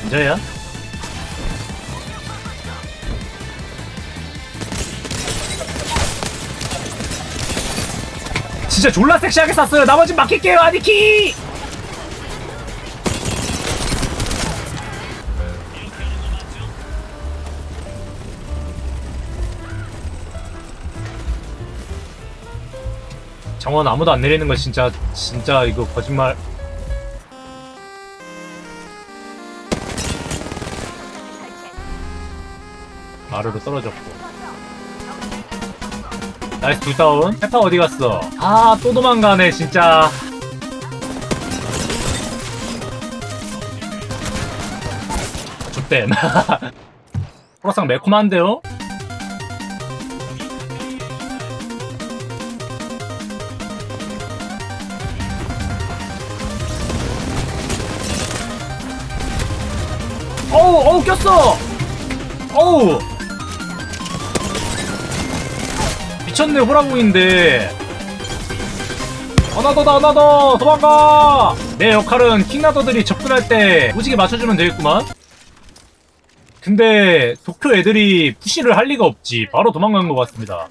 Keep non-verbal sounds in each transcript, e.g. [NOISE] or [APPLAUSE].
진짜야? 진짜 졸라 섹시하게 쐈어요. 나머진 맡길게요, 아니키! 정원 아무도 안 내리는 거 진짜 진짜 이거 거짓말 아래로 떨어졌고. 나이스 둘 다운. 페파 어디 갔어? 아 또 도망가네 진짜. 좆댐 호라상 [LAUGHS] 매콤한데요? 어우 어우 꼈어! 어우 미쳤네 호라공인데. 어나더다 어나더 도망가! 내 역할은 킹나더들이 접근할 때 무지개 맞춰주면 되겠구만. 근데 도쿄 애들이 푸시를 할 리가 없지. 바로 도망간 것 같습니다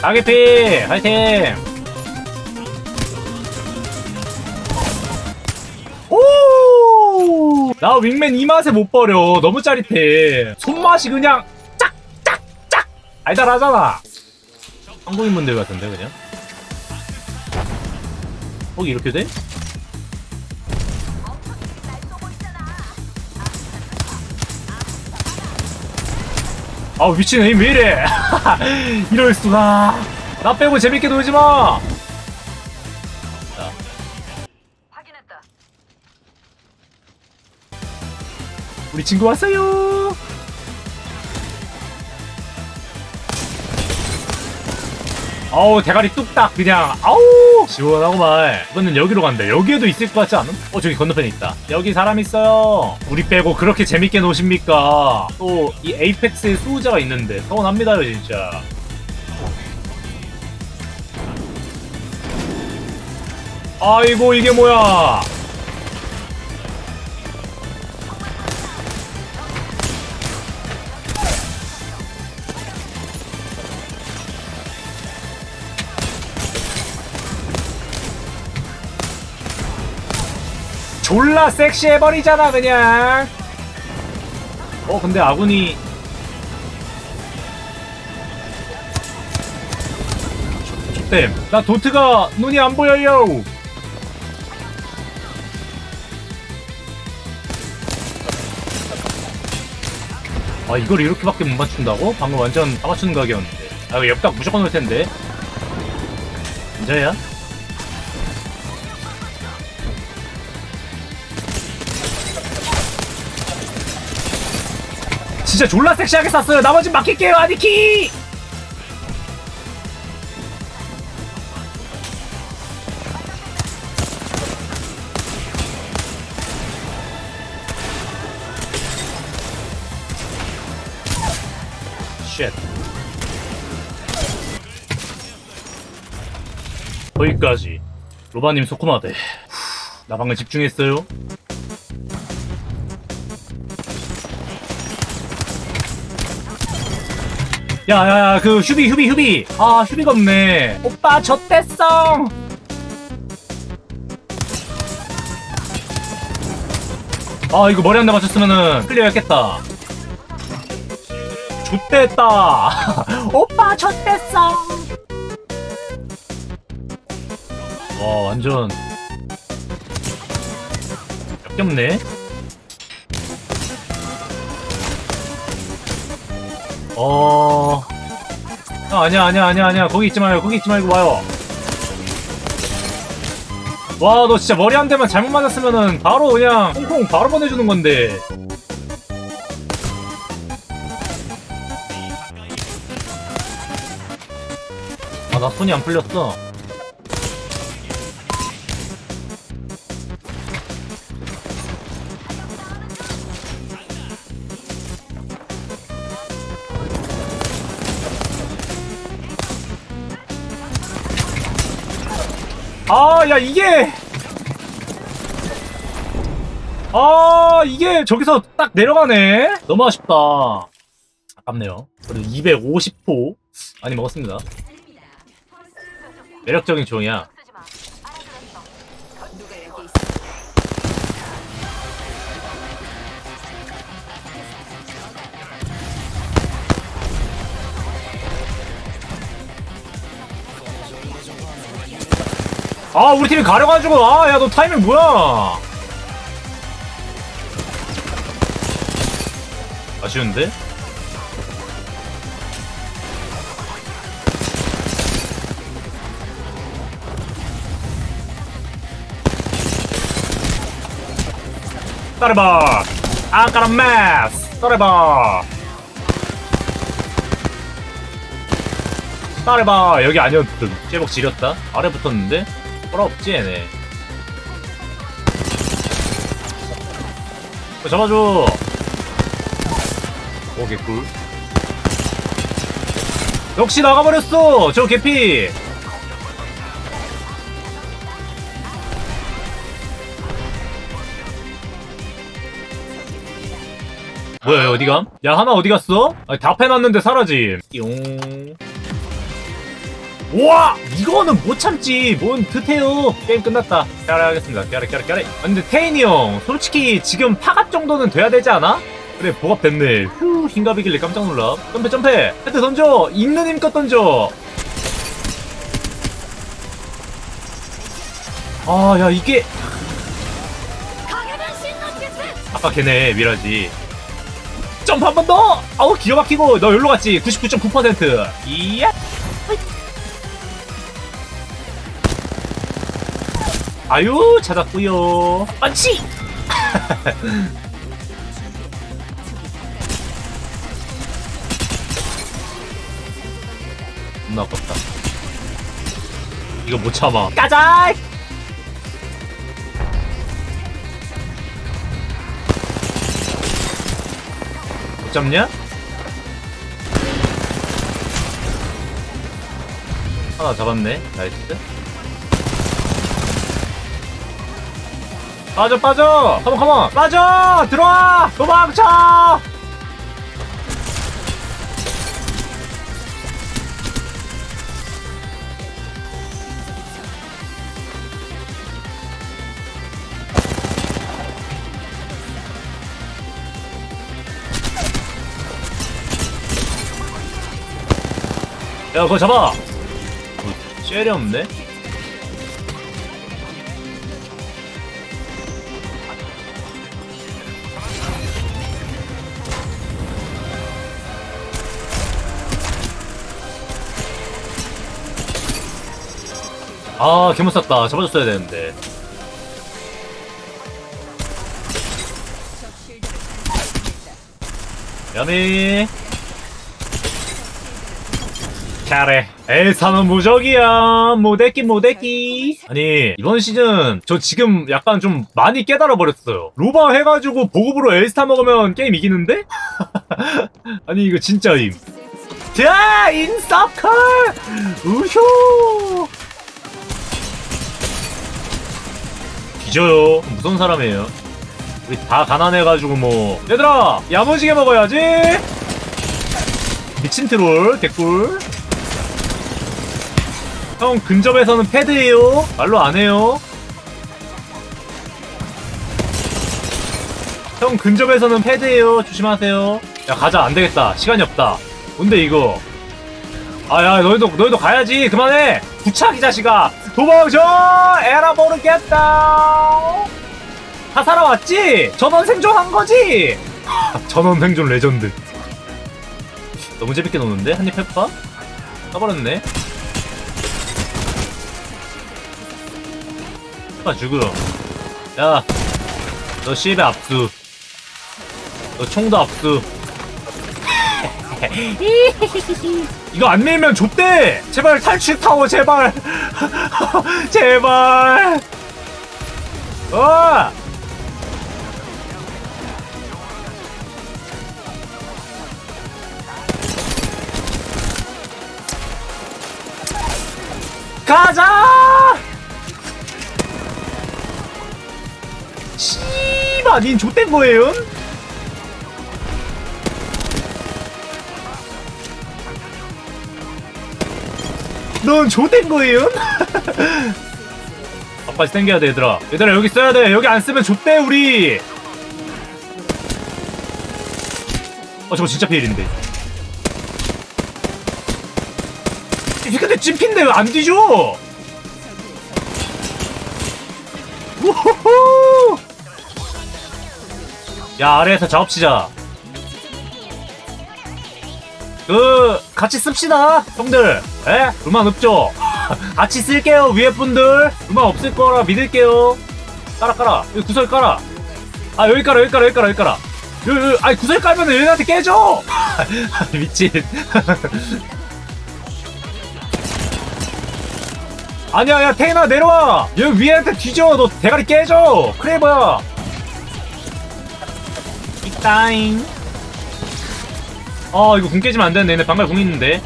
다게피 화이팅! 오! 나 윙맨 이 맛에 못 버려. 너무 짜릿해. 손맛이 그냥 짝짝짝! 알달하잖아. 한국인분들 같은데 그냥? 거기 이렇게 돼? 아우 미친 에임 왜 이래? [LAUGHS] 이럴 수가. 나 빼고 재밌게 놀지 마! 자, 확인했다. 우리 친구 왔어요! 아우 대가리 뚝딱 그냥. 아우 시원하고만. 이번엔 여기로 간다 여기에도 있을 것 같지 않음? 어 저기 건너편에 있다. 여기 사람 있어요. 우리 빼고 그렇게 재밌게 노십니까? 또 이 에이펙스에 수호자가 있는데 서운합니다요 진짜. 아이고 이게 뭐야 졸라 섹시해버리잖아 그냥 어 근데 아군이 좆댐 나 도트가 눈이 안 보여요 아 이걸 이렇게밖에 못 맞춘다고? 방금 완전 다 맞추는 각이었는데 아 이거 옆각 무조건 올 텐데 진짜야? 진짜 졸라 섹시하게 쐈어요. 나머진 맡길게요, 아니키. 쉣. 거기까지. 로바님 소코마데. 나 방금 집중했어요. 야야야 그 휴비 휴비 휴비. 아 휴비가 없네. 오빠 젖댔어. 아 이거 머리 한 대 맞췄으면은 클리어 했겠다. 좆됐다. [LAUGHS] 오빠 젖댔어. 와 완전. 역겹네 어. 아, 아니야, 아니야, 아니야, 아니야. 거기 있지 마요. 거기 있지 말고 와요. 와, 너 진짜 머리 한 대만 잘못 맞았으면은 바로 그냥 콩콩 바로 보내주는 건데. 아, 나 손이 안 풀렸어. 아, 야, 이게. 아, 이게 저기서 딱 내려가네? 너무 아쉽다. 아깝네요. 그래도 250호 많이 먹었습니다. 매력적인 조이야. 아, 우리 팀이 가려가지고, 아, 야, 너 타이밍 뭐야? 아쉬운데? 따라봐! 아까란 메스! 따라봐! 따라봐! 여기 아니었든. 제복 지렸다? 아래 붙었는데? 뭐라 없지, 얘네. 어, 잡아줘! 오, 개꿀. 역시 나가버렸어! 저 개피! 뭐야, 얘 어디감? 야, 하나 어디 갔어? 아니, 다 패놨는데 사라짐. 띠용. 우와! 이거는 못 참지! 뭔 드테요! 게임 끝났다. 깨라 하겠습니다. 깨라, 깨라, 깨라. 아, 근데 태인이 형, 솔직히 지금 파갑 정도는 돼야 되지 않아? 그래, 보갑 됐네. 휴, 흰갑이길래 깜짝 놀라. 점프, 점프! 헤드 던져! 있는 힘껏 던져! 아, 야, 이게. 아까 걔네, 미라지. 점프 한 번 더! 아우, 기가 막히고, 너 여기로 갔지? 99.9%. 이야! 아유 찾았구요. 만치 겁나 아깝다. 이거 못 참아. 까자! 못 잡냐? 하나 잡았네. 나이스 빠져 빠져! 컴온 컴온! 빠져! 들어와! 도망쳐! 야 그거 잡아! 어, 쉐리 없네 아, 개못 샀다. 잡아줬어야 되는데. 야미. 잘해. 엘사는 무적이야. 모데기, 모데기. 아니, 이번 시즌, 저 지금 약간 좀 많이 깨달아 버렸어요. 로바 해가지고 보급으로 엘스타 먹으면 게임 이기는데? [LAUGHS] 아니, 이거 진짜임. 자, 인서클! 우효! 뒤져요. 무서운 사람이에요. 우리 다 가난해가지고 뭐. 얘들아! 야무지게 먹어야지! 미친 트롤, 개꿀. 형, 근접에서는 패드예요 말로 안 해요. 형, 근접에서는 패드예요 조심하세요. 야, 가자. 안 되겠다. 시간이 없다. 뭔데, 이거? 아, 야, 너희도, 너희도 가야지. 그만해! 부착, 이 자식아! 도망쳐! 에라 모르겠다! 다 살아왔지? 전원 생존한 거지? 전원 생존 레전드. 너무 재밌게 노는데? 한입 해볼까? 써버렸네. 아, 죽음. 야, 너 씨베 압수. 너 총도 압수. [LAUGHS] 이거 안 밀면 좁대! 제발 탈출 타워 제발! [LAUGHS] 제발! 어! 가자! 씨발, 닌 좆된 거예요? 넌 좆된 거예요? [LAUGHS] 앞까지 당겨야 돼, 얘들아. 얘들아, 여기 써야 돼. 여기 안 쓰면 좆대, 우리. 어, 저거 진짜 피일인데. 이 근데 찐핀데 왜 안 뒤져? 우후후! 야 아래에서 작업치자 그 같이 씁시다 형들. 에? 음악 없죠? [LAUGHS] 같이 쓸게요 위에 분들. 음악 없을 거라 믿을게요. 깔아 깔아. 여기 구설 깔아. 아 여기 깔아 여기 깔아 여기 깔아 여기 깔아. 여기, 여기, 아니 구설 깔면 얘네한테 깨져! [LAUGHS] 미친. [LAUGHS] 아니야 야 테이나 내려와. 여기 위에한테 뒤져. 너 대가리 깨져. 크레이버야. 이따잉 아 이거 궁 깨지면 안 되는데 얘네 방갈 궁 있는데.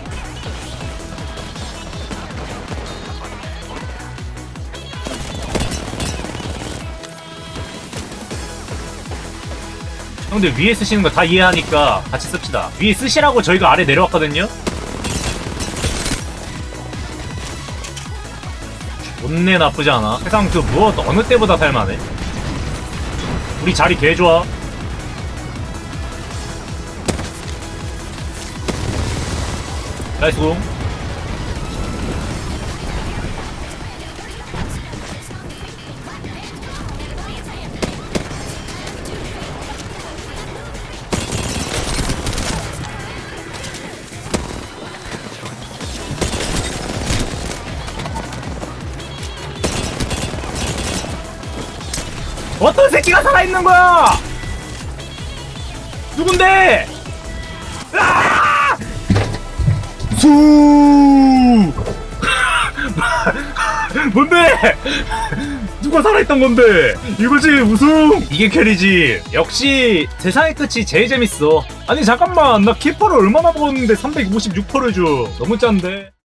형들 위에 쓰시는 거 다 이해하니까 같이 씁시다. 위에 쓰시라고 저희가 아래 내려왔거든요? 존내 나쁘지 않아. 세상 그 무엇 어느 때보다 살만해. 우리 자리 개 좋아 나이스 공. 어떤 새끼가 살아있는 거야? 누군데? 아! 수 [LAUGHS] 뭔데? 누가 살아있던 건데? 이거지 우승 이게 캐리지. 역시 세상의 끝이 제일 재밌어. 아니 잠깐만. 나 키퍼를 얼마나 먹었는데 356%를 줘. 너무 짠데